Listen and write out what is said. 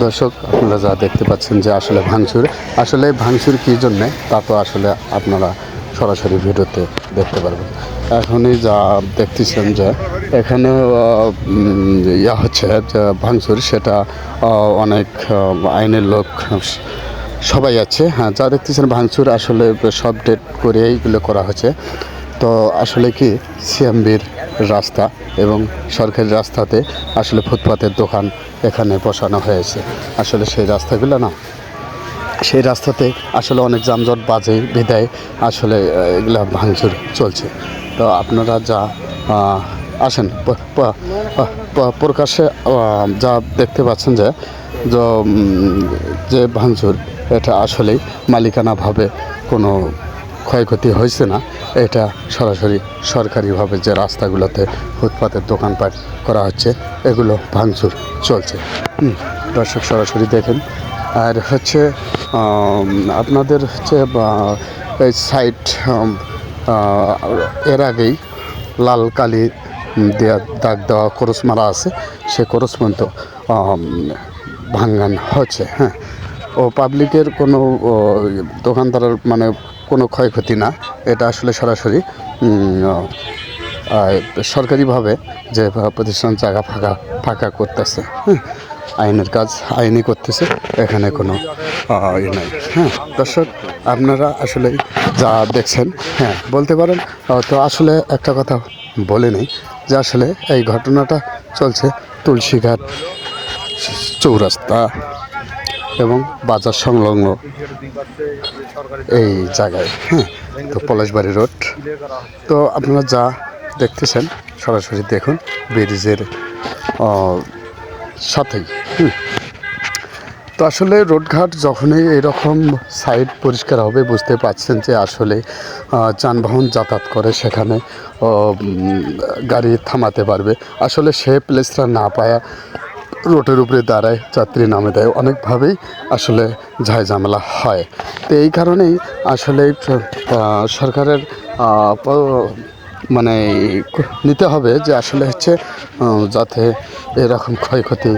দর্শক, আপনারা যা দেখতে পাচ্ছেন যে আসলে ভাঙচুর আসলে ভাঙচুর কী জন্যে, তা তো আসলে আপনারা সরাসরি ভিডিওতে দেখতে পারবেন। এখনই যা দেখতেছেন যে এখানে ইয়া হচ্ছে যে ভাঙচুর, সেটা অনেক আইনের লোক সবাই আছে। হ্যাঁ যা দেখতেছেন ভাঙচুর আসলে সব ডেট করে এইগুলো করা হচ্ছে। তো আসলে কি, সিএমবির রাস্তা এবং সরকারি রাস্তাতে আসলে ফুটপাতের দোকান এখানে বসানো হয়েছে। আসলে সেই রাস্তাগুলো না, সেই রাস্তাতে আসলে অনেক যানজট বাজে, বিদায় আসলে এগুলা ভাঙচুর চলছে। তো আপনারা যা আসেন প্রকাশ্যে যা দেখতে পাচ্ছেন যে যে ভাঙচুর, এটা আসলেই মালিকানাভাবে কোনো ক্ষয়ক্ষতি হয়েছে না এটা সরাসরি সরকারিভাবে যে রাস্তাগুলোতে ফুটপাতের দোকানপাট করা হচ্ছে এগুলো ভাঙচুর চলছে। দর্শক সরাসরি দেখেন। আর হচ্ছে আপনাদের হচ্ছে এই আহ, এর আগেই লাল কালি দেওয়া দাগ দেওয়া করস মারা আছে সে করস পর্যন্ত ভাঙ্গান হচ্ছে হ্যাঁ। ও পাবলিকের কোনো দোকানদারের মানে কোনো ক্ষয়ক্ষতি না। এটা আসলে সরাসরি সরকারিভাবে যে প্রতিষ্ঠান জায়গা ফাঁকা ফাঁকা করতেছে হ্যাঁ আইনের কাজ আইনি করতেছে, এখানে কোনো ই নাই হ্যাঁ। দর্শক, আপনারা আসলে যা দেখছেন হ্যাঁ বলতে পারেন তো আসলে একটা কথা বলে নেই, যে আসলে এই ঘটনাটা চলছে তুলসীঘাট চৌরাস্তা এবং বাজার সংলগ্ন এই জায়গায় হ্যাঁ তো পলাশবাড়ি রোড তো আপনারা যা দেখতেছেন, সরাসরি দেখুন ব্রিজের সাথেই। তো আসলে রোডঘাট যখনই এরকম সাইড পরিষ্কার হবে, বুঝতে পারছেন যে আসলে যানবাহন যাতায়াত করে সেখানে গাড়ি থামাতে পারবে আসলে সে প্লেসটা না পায়া রোডের উপরে দাঁড়ায় যাত্রী নামে দেয়। অনেকভাবেই আসলে ঝাই ঝামেলা হয়। তো এই কারণেই আসলে সরকারের মানে নিতে হবে যে আসলে হচ্ছে যাতে এরকম ক্ষয়ক্ষতি